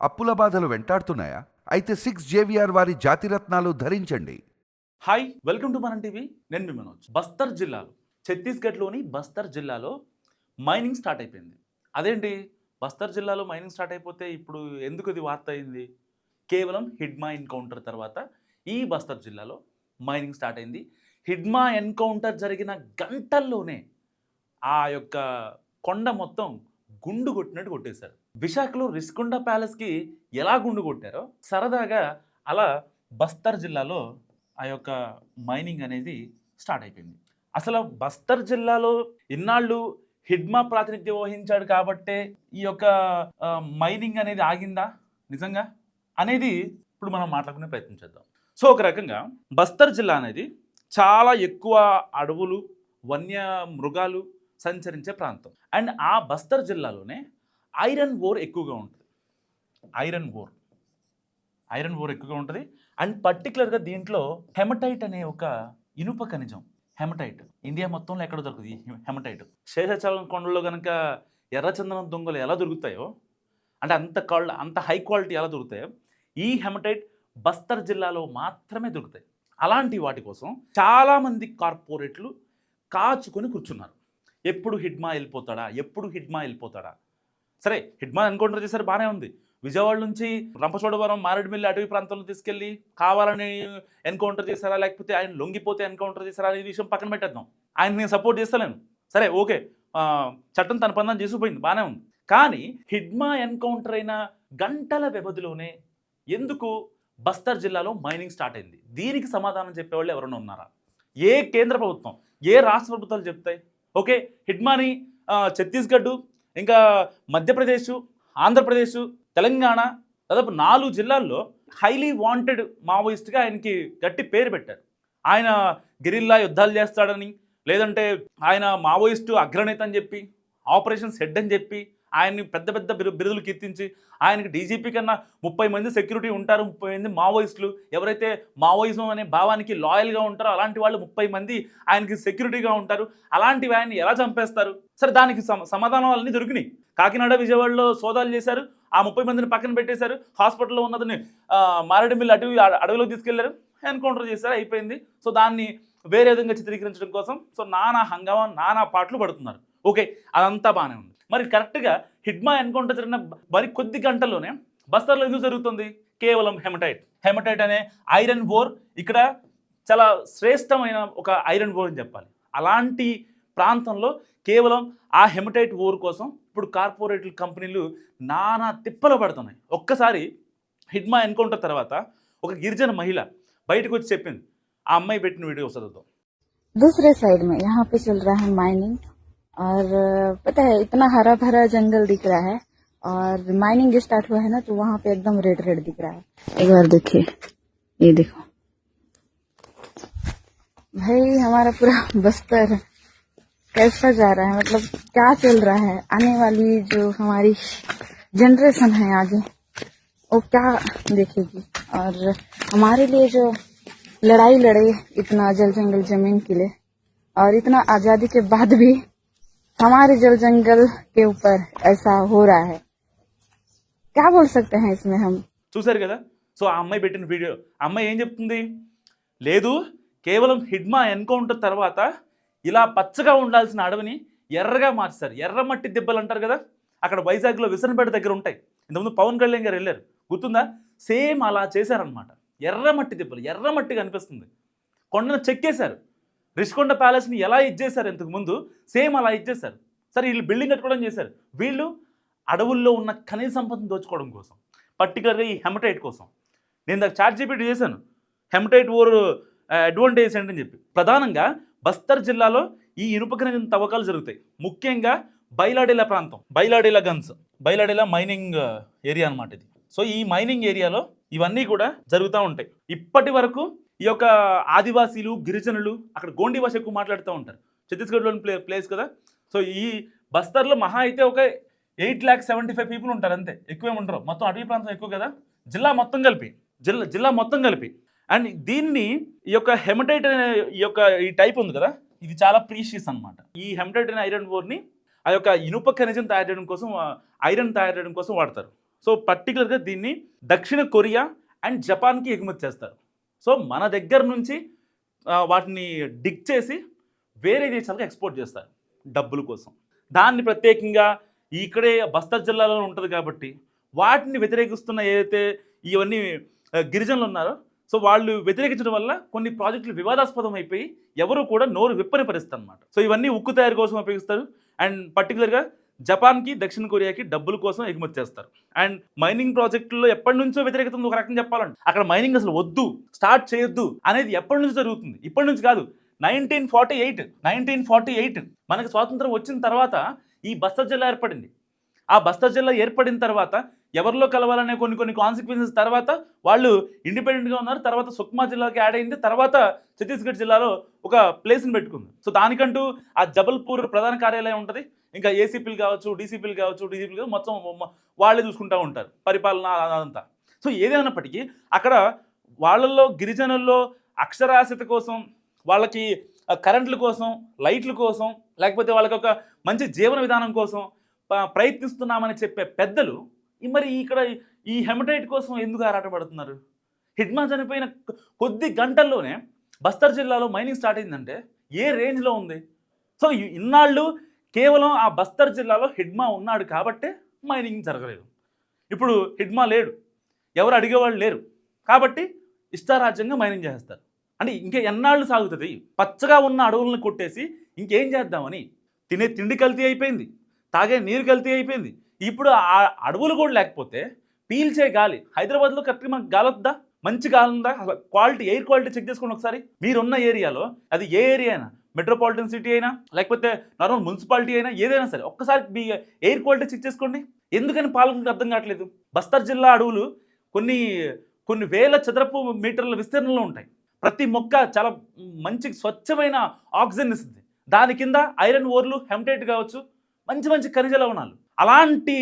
అప్పుల బాధలు వెంటాడుతున్నాయా? అయితే సిక్స్ జేవిఆర్ వారి జాతిరత్నాలు ధరించండి. Hi welcome to Manam TV నేను మీ మనోజ్. బస్తర్ జిల్లాలో ఛత్తీస్గఢ్లోని బస్తర్ జిల్లాలో మైనింగ్ స్టార్ట్ అయిపోయింది. అదేంటి? బస్తర్ జిల్లాలో మైనింగ్ స్టార్ట్ అయిపోతే ఇప్పుడు ఎందుకు ఇది వార్త అయింది? కేవలం హిడ్మా ఎన్కౌంటర్ తర్వాత ఈ బస్తర్ జిల్లాలో మైనింగ్ స్టార్ట్ అయింది. హిడ్మా ఎన్కౌంటర్ జరిగిన గంటల్లోనే ఆ యొక్క కొండ మొత్తం గుండు కొట్టినట్టు కొట్టేశారు. విశాఖలో రిస్కొండ ప్యాలెస్కి ఎలా గుండు కొట్టారో సరదాగా అలా బస్తర్ జిల్లాలో ఆ యొక్క మైనింగ్ అనేది స్టార్ట్ అయిపోయింది. అసలు బస్తర్ జిల్లాలో ఇన్నాళ్ళు హిడ్మా ప్రాతినిధ్యం వహించాడు కాబట్టే ఈ యొక్క మైనింగ్ అనేది ఆగిందా? నిజంగా? అనేది ఇప్పుడు మనం మాట్లాడుకునే ప్రయత్నం చేద్దాం. సో ఒక రకంగా బస్తర్ జిల్లా అనేది చాలా ఎక్కువ అడవులు వన్య మృగాలు సంచరించే ప్రాంతం. అండ్ ఆ బస్తర్ జిల్లాలోనే ఐరన్ ఓర్ ఎక్కువగా ఉంటుంది. ఐరన్ ఓర్ ఐరన్ ఓర్ ఎక్కువగా ఉంటుంది. అండ్ పర్టికులర్గా దీంట్లో హెమటైట్ అనే ఒక ఇనుప ఖనిజం హెమటైట్. ఇండియా మొత్తంలో ఎక్కడ దొరుకుతుంది హెమటైట్? శేషాచలం కొండల్లో కనుక ఎర్రచందనం దొంగలు ఎలా దొరుకుతాయో అంటే అంత కాల్ అంత హై క్వాలిటీ ఎలా దొరుకుతాయో ఈ హెమటైట్ బస్తర్ జిల్లాలో మాత్రమే దొరుకుతాయి. అలాంటి వాటి కోసం చాలామంది కార్పొరేట్లు కాచుకొని కూర్చున్నారు. ఎప్పుడు హిడ్మా వెళ్ళిపోతాడా? ఎప్పుడు హిడ్మా వెళ్ళిపోతాడా? సరే హిడ్మాన్ ఎన్కౌంటర్ చేశారు బాగానే ఉంది. విజయవాడ నుంచి రంపచోడవరం మారేడుమిల్లి అటవీ ప్రాంతంలో తీసుకెళ్ళి కావాలని ఎన్కౌంటర్ చేశారా లేకపోతే ఆయన లొంగిపోతే ఎన్కౌంటర్ చేశారా అనే విషయం పక్కన పెట్టేద్దాం. ఆయన నేను సపోర్ట్ చేస్తలేను. సరే ఓకే. చట్టం తన పందం చేసిపోయింది బాగానే ఉంది. కానీ హిడ్మా ఎన్కౌంటర్ అయిన గంటల వ్యవధిలోనే ఎందుకు బస్తర్ జిల్లాలో మైనింగ్ స్టార్ట్ అయింది? దీనికి సమాధానం చెప్పేవాళ్ళు ఎవరైనా ఉన్నారా? ఏ కేంద్ర ప్రభుత్వం ఏ రాష్ట్ర ప్రభుత్వాలు చెప్తాయి? ఓకే హిడ్మాని ఛత్తీస్గఢ్ ఇంకా మధ్యప్రదేశ్ ఆంధ్రప్రదేశ్ తెలంగాణ దాదాపు నాలుగు జిల్లాల్లో హైలీ వాంటెడ్ మావోయిస్ట్గా ఆయనకి గట్టి పేరు పెట్టారు. ఆయన గిరిల్లా యుద్ధాలు చేస్తాడని లేదంటే ఆయన మావోయిస్టు అగ్రనేత అని చెప్పి ఆపరేషన్స్ హెడ్ అని చెప్పి ఆయన్ని పెద్ద పెద్ద బిరు బిరుదులు కీర్తించి ఆయనకి డీజీపీ కన్నా ముప్పై మంది సెక్యూరిటీ ఉంటారు ముప్పై మంది మావోయిస్టులు. ఎవరైతే మావోయిజం అనే భావానికి లాయల్గా ఉంటారో అలాంటి వాళ్ళు ముప్పై మంది ఆయనకి సెక్యూరిటీగా ఉంటారు. అలాంటివి ఆయన్ని ఎలా చంపేస్తారు? సరే దానికి సమాధానాలన్నీ అన్నీ దొరికినాయి. కాకినాడ విజయవాడలో సోదాలు చేశారు. ఆ ముప్పై మందిని పక్కన పెట్టేశారు. హాస్పిటల్లో ఉన్నదని మారేడుమిల్లి అటవీ అడవిలోకి తీసుకెళ్ళారు. ఎన్కౌంటర్ చేశారు అయిపోయింది. సో దాన్ని వేరే విధంగా చిత్రీకరించడం కోసం సో నానా హంగామా నానా పాటలు పడుతున్నారు. ఓకే అదంతా బాగానే ఉంది మరి కరెక్ట్గా హిడ్మా ఎన్కౌంటర్ జరిగిన మరి కొద్ది గంటల్లోనే బస్తర్లో ఎందుకు జరుగుతుంది కేవలం హెమటైట్ హెమటైట్ అనే ఐరన్ ఓర్ ఇక్కడ చాలా శ్రేష్టమైన ఒక ఐరన్ ఓర్ అని చెప్పాలి అలాంటి ప్రాంతంలో కేవలం ఆ హెమటైట్ ఓర్ కోసం ఇప్పుడు కార్పొరేట్ కంపెనీలు నానా తిప్పలు పడుతున్నాయి ఒక్కసారి హిడ్మా ఎన్కౌంటర్ తర్వాత ఒక గిరిజన మహిళ బయటకు వచ్చి చెప్పింది ఆ అమ్మాయి పెట్టిన వీడియో చదువుతాం दूसरे साइड में यहाँ पे चल रहा है माइनिंग और, पता है, इतना हरा भरा जंगल दिख रहा है और माइनिंग स्टार्ट हुआ है ना तो वहाँ पे एकदम रेड रेड दिख रहा है। एक बार देखिए। ये देखो। भाई, हमारा पूरा बस्तर कैसा जा रहा है? मतलब क्या चल रहा है? आने वाली जो हमारी जनरेशन है आगे, वो क्या देखेगी? और हमारे लिए जो लड़ाई लड़े इतना जल जंगल ज़मीन के लिए, और इतना आज़ादी के बाद भी हमारे जल जंगल के ऊपर ऐसा हो रहा है क्या बोल सकते हैं इसमें हम చూశారు కదా సో ఆ అమ్మాయి పెట్టిన వీడియో ఆ అమ్మాయి ఏం చెప్తుంది లేదు కేవలం హిడ్మా ఎన్కౌంటర్ తర్వాత ఇలా పచ్చగా ఉండాల్సిన అడవిని ఎర్రగా మార్చారు ఎర్రమట్టి దెబ్బలు అంటారు కదా అక్కడ వైజాగ్లో విసనపేట దగ్గర ఉంటాయి ఇంతకుముందు పవన్ కళ్యాణ్ గారు వెళ్ళారు గుర్తుందా సేమ్ అలా చేశారనమాట ఎర్రమట్టి దెబ్బలు ఎర్రమట్టి కనిపిస్తుంది కొండను చెక్కేశారు రిషికొండ ప్యాలెస్ని ఎలా ఇచ్చేశారు ఇంతకు ముందు? సేమ్ అలా ఇచ్చేశారు సరే వీళ్ళు బిల్డింగ్ కట్టుకోవడం చేశారు. వీళ్ళు అడవుల్లో ఉన్న ఖనిజ సంపదను దోచుకోవడం కోసం పర్టికులర్గా ఈ హెమటైట్ కోసం. నేను దాకా చార్ట్ జీపీటీ చేశాను. హెమటైట్ ఓర్ అడ్వాంటేజ్ ఏంటని చెప్పి. ప్రధానంగా బస్తర్ జిల్లాలో ఈ ఇనుప ఖనిజం తవ్వకాలు జరుగుతాయి. ముఖ్యంగా బైలాడేలా ప్రాంతం బైలాడేలా గన్స్ బైలాడేలా మైనింగ్ ఏరియా అనమాట ఇది. సో ఈ మైనింగ్ ఏరియాలో ఇవన్నీ కూడా జరుగుతూ ఉంటాయి. ఇప్పటి వరకు ఈ యొక్క ఆదివాసీలు గిరిజనులు అక్కడ గోండి భాష ఎక్కువ మాట్లాడుతూ ఉంటారు. ఛత్తీస్గఢ్లోని ప్లే ప్లేస్ కదా. సో ఈ బస్తర్లో మహా అయితే ఒక eight lakh seventy five people ఉంటారు అంతే. ఎక్కువే ఉండరు. మొత్తం అటవీ ప్రాంతం ఎక్కువ కదా. జిల్లా మొత్తం కలిపి. జిల్లా జిల్లా మొత్తం కలిపి. అండ్ దీన్ని ఈ యొక్క హెమటైట్ అనే ఈ యొక్క ఈ టైప్ ఉంది కదా. ఇది చాలా ప్రీషియస్ అన్నమాట. ఈ హెమటైట్ అనే ఐరన్ ఓర్ని ఆ యొక్క ఇనుప ఖనిజం తయారు చేయడం కోసం ఐరన్ తయారు చేయడం కోసం వాడతారు. సో పర్టికులర్గా దీన్ని దక్షిణ కొరియా అండ్ జపాన్కి ఎగుమతి చేస్తారు. సో మన దగ్గర నుంచి వాటిని డిగ్ చేసి వేరే దేశాలకు ఎక్స్పోర్ట్ చేస్తారు డబ్బుల కోసం. దాన్ని ప్రత్యేకంగా ఇక్కడే బస్తర్ జిల్లాలో ఉంటుంది కాబట్టి వాటిని వ్యతిరేకిస్తున్న ఏదైతే ఇవన్నీ గిరిజనులు ఉన్నారో సో వాళ్ళు వ్యతిరేకించడం వల్ల కొన్ని ప్రాజెక్టులు వివాదాస్పదం అయిపోయి ఎవరు కూడా నోరు విప్పని పరిస్థితి అనమాట సో ఇవన్నీ ఉక్కు తయారు కోసం ఉపయోగిస్తారు. అండ్ పర్టికులర్గా జపాన్కి దక్షిణ కొరియాకి డబ్బుల కోసం ఎగుమతి చేస్తారు. అండ్ మైనింగ్ ప్రాజెక్టుల్లో ఎప్పటి నుంచో వ్యతిరేకత ఉంది ఒక రకంగా చెప్పాలంటే. అక్కడ మైనింగ్ అసలు వద్దు స్టార్ట్ చేయొద్దు అనేది ఎప్పటి నుంచి జరుగుతుంది. ఇప్పటి నుంచి కాదు nineteen forty eight nineteen forty eight మనకి స్వాతంత్రం వచ్చిన తర్వాత ఈ బస్తర్ జిల్లా ఏర్పడింది. ఆ బస్తర్ జిల్లా ఏర్పడిన తర్వాత ఎవరిలో కలవాలనే కొన్ని కొన్ని కాన్సిక్వెన్సెస్ తర్వాత వాళ్ళు ఇండిపెండెంట్గా ఉన్నారు. తర్వాత సుక్మా జిల్లాకి యాడ్ అయింది. తర్వాత ఛత్తీస్గఢ్ జిల్లాలో ఒక ప్లేస్ని పెట్టుకుంది. సో దానికంటూ ఆ జబల్పూర్ ప్రధాన కార్యాలయం ఉంటుంది. ఇంకా ఏసీపీలు కావచ్చు డీసీపీలు కావచ్చు డీసీపీలు కావచ్చు మొత్తం వాళ్ళే చూసుకుంటూ ఉంటారు. పరిపాలన అదంతా. సో ఏదేమైనప్పటికీ అక్కడ వాళ్ళల్లో గిరిజనుల్లో అక్షరాస్యత కోసం వాళ్ళకి కరెంట్ల కోసం లైట్ల కోసం లేకపోతే వాళ్ళకి ఒక మంచి జీవన విధానం కోసం ప్రయత్నిస్తున్నామని చెప్పే పెద్దలు మరి ఇక్కడ ఈ హెమటైట్ కోసం ఎందుకు ఆరాటపడుతున్నారు? హిడ్మా చనిపోయిన కొద్ది గంటల్లోనే బస్తర్ జిల్లాలో మైనింగ్ స్టార్ట్ అయిందంటే ఏ రేంజ్లో ఉంది? సో ఇన్నాళ్ళు కేవలం ఆ బస్తర్ జిల్లాలో హిడ్మా ఉన్నాడు కాబట్టే మైనింగ్ జరగలేదు. ఇప్పుడు హిడ్మా లేడు. ఎవరు అడిగేవాళ్ళు లేరు. కాబట్టి ఇష్టారాజ్యంగా మైనింగ్ చేస్తారు అంటే ఇంకా ఎన్నాళ్ళు సాగుతుంది? పచ్చగా ఉన్న అడవులను కొట్టేసి ఇంకేం చేద్దామని? తినే తిండి కల్తీ అయిపోయింది. తాగే నీరు కల్తీ అయిపోయింది. ఇప్పుడు ఆ అడవులు కూడా లేకపోతే పీల్చే గాలి హైదరాబాద్లో కరెక్ట్గా మనకు గాలి వద్దా మంచి గాలి ఉందా? అసలు క్వాలిటీ ఎయిర్ క్వాలిటీ చెక్ చేసుకోండి ఒకసారి. మీరున్న ఏరియాలో అది ఏ ఏరియా అయినా మెట్రోపాలిటన్ సిటీ అయినా లేకపోతే నార్మల్ మున్సిపాలిటీ అయినా ఏదైనా సరే ఒక్కసారి మీ ఎయిర్ క్వాలిటీ చెక్ చేసుకోండి. ఎందుకని పాలకులకు అర్థం కావట్లేదు? బస్తర్ జిల్లా అడవులు కొన్ని కొన్ని వేల చదరపు మీటర్ల విస్తీర్ణంలో ఉంటాయి. ప్రతి మొక్క చాలా మంచి స్వచ్ఛమైన ఆక్సిజన్ ఇస్తుంది. దాని కింద ఐరన్ ఓర్లు హెమ్టేట్ కావచ్చు మంచి మంచి ఖనిజ లవణాలు. అలాంటి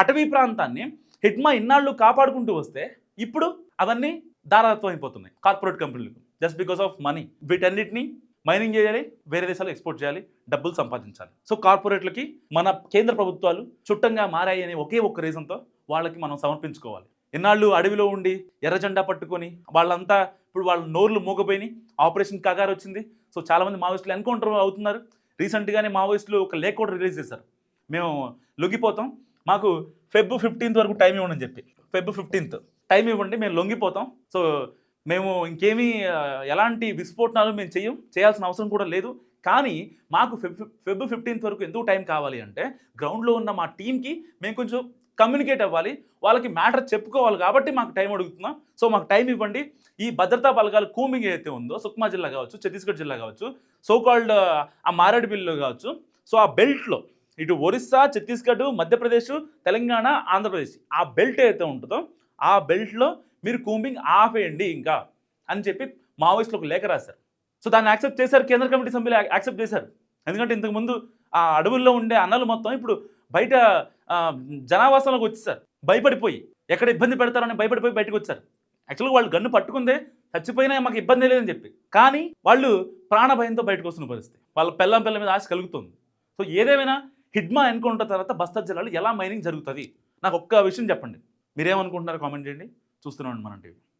అటవీ ప్రాంతాన్ని హిట్మా ఇన్నాళ్ళు కాపాడుకుంటూ వస్తే ఇప్పుడు అవన్నీ దారాదత్వం అయిపోతున్నాయి. కార్పొరేట్ కంపెనీలకు. జస్ట్ బికాస్ ఆఫ్ మనీ వీటన్నిటిని మైనింగ్ చేయాలి వేరే దేశాలు ఎక్స్పోర్ట్ చేయాలి డబ్బులు సంపాదించాలి. సో కార్పొరేట్లకి మన కేంద్ర ప్రభుత్వాలు చుట్టంగా మారాయి అనే ఒకే ఒక్క రీజన్తో వాళ్ళకి మనం సమర్పించుకోవాలి. ఇన్నాళ్ళు అడవిలో ఉండి ఎర్రజెండా పట్టుకొని వాళ్ళంతా ఇప్పుడు వాళ్ళ నోర్లు మూగపోయినాయి. ఆపరేషన్ కగారు వచ్చింది. సో చాలామంది మావోయిస్టులు ఎన్కౌంటర్ అవుతున్నారు. రీసెంట్గానే మావోయిస్టులు ఒక లేక్ కూడా రిలీజ్ చేశారు. మేము లొగిపోతాం. మాకు ఫెబ్ ఫిఫ్టీన్త్ వరకు టైం ఇవ్వండి అని చెప్పి. ఫెబ్ ఫిఫ్టీన్త్ టైం ఇవ్వండి మేము లొంగిపోతాం. సో మేము ఇంకేమీ ఎలాంటి విస్ఫోటనాలు మేము చెయ్యం చేయాల్సిన అవసరం కూడా లేదు. కానీ మాకు ఫెబ్ ఫెబ్ ఫిఫ్టీన్త్ వరకు ఎందుకు టైం కావాలి అంటే గ్రౌండ్లో ఉన్న మా టీంకి మేము కొంచెం కమ్యూనికేట్ అవ్వాలి. వాళ్ళకి మ్యాటర్ చెప్పుకోవాలి కాబట్టి మాకు టైం అడుగుతున్నాం. సో మాకు టైం ఇవ్వండి. ఈ భద్రతా బలగాలు కూమింగ్ ఏదైతే ఉందో సుక్మా జిల్లా కావచ్చు ఛత్తీస్గఢ్ జిల్లా కావచ్చు సో కాల్డ్ ఆ మారేడుమిల్లు కావచ్చు. సో ఆ బెల్ట్లో ఇటు ఒరిస్సా ఛత్తీస్గఢ్ మధ్యప్రదేశ్ తెలంగాణ ఆంధ్రప్రదేశ్ ఆ బెల్ట్ ఏదైతే ఉంటుందో ఆ బెల్ట్లో మీరు కూంబింగ్ ఆపేయండి ఇంకా అని చెప్పి మావోయిస్టులు ఒక లేఖ రాశారు. సో దాన్ని యాక్సెప్ట్ చేశారు కేంద్ర కమిటీ సభ్యులు యాక్సెప్ట్ చేశారు. ఎందుకంటే ఇంతకుముందు ఆ అడవుల్లో ఉండే అన్నలు మొత్తం ఇప్పుడు బయట జనావాసంలోకి వచ్చేసారు. భయపడిపోయి ఎక్కడ ఇబ్బంది పెడతారని భయపడిపోయి బయటకు వచ్చారు. యాక్చువల్గా వాళ్ళు గన్ను పట్టుకుందే చచ్చిపోయినా మాకు ఇబ్బంది లేదని చెప్పి. కానీ వాళ్ళు ప్రాణ భయంతో బయటకు వస్తున్న పరిస్థితి. వాళ్ళ పెళ్ళం పిల్ల మీద ఆశ కలుగుతుంది. సో ఏదేమైనా హిడ్మా ఎన్కౌంటర్ తర్వాత బస్తర్ జిల్లాలో ఎలా మైనింగ్ జరుగుతుంది? నాకు ఒక్క విషయం చెప్పండి. మీరేమనుకుంటున్నారు? కామెంట్ చేయండి. చూస్తున్నాం మనం టీవీ.